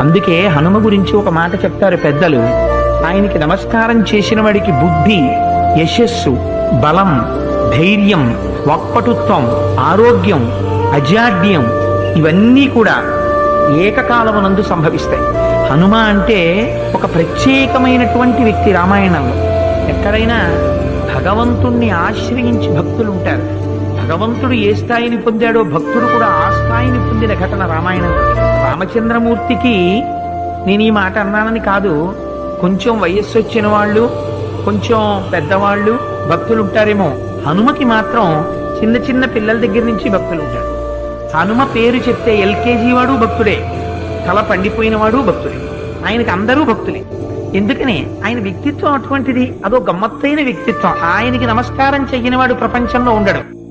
అందుకే హనుమ గురించి ఒక మాట చెప్తారు పెద్దలు. ఆయనకి నమస్కారం చేసిన వాడికి బుద్ధి యశస్సు బలం ధైర్యం వక్పటుత్వం ఆరోగ్యం అజాడ్యం ఇవన్నీ కూడా ఏకకాలమునందు సంభవిస్తాయి. హనుమ అంటే ఒక ప్రత్యేకమైనటువంటి వ్యక్తి రామాయణంలో. ఎక్కడైనా భగవంతుణ్ణి ఆశ్రయించి భక్తులు ఉంటారు భగవంతుడు ఏ స్థాయిని పొందాడో భక్తుడు కూడా ఆ స్థాయిని పొందిన ఘటన రామాయణంలో. రామచంద్రమూర్తికి నేను ఈ మాట అన్నానని కాదు. కొంచెం వయస్సు వచ్చిన వాళ్ళు కొంచెం పెద్దవాళ్ళు భక్తులు ఉంటారేమో హనుమకి మాత్రం చిన్న చిన్న పిల్లల దగ్గర నుంచి భక్తులు ఉంటారు హనుమ పేరు చెప్తే ఎల్కేజీ వాడు భక్తుడే తల పండిపోయిన వాడు భక్తుడే. ఆయనకి అందరూ భక్తులే. ఎందుకని? ఆయన వ్యక్తిత్వం అటువంటిది అదో గమ్మత్తైన వ్యక్తిత్వం. ఆయనకి నమస్కారం చెయ్యని వాడు ప్రపంచంలో ఉండడు.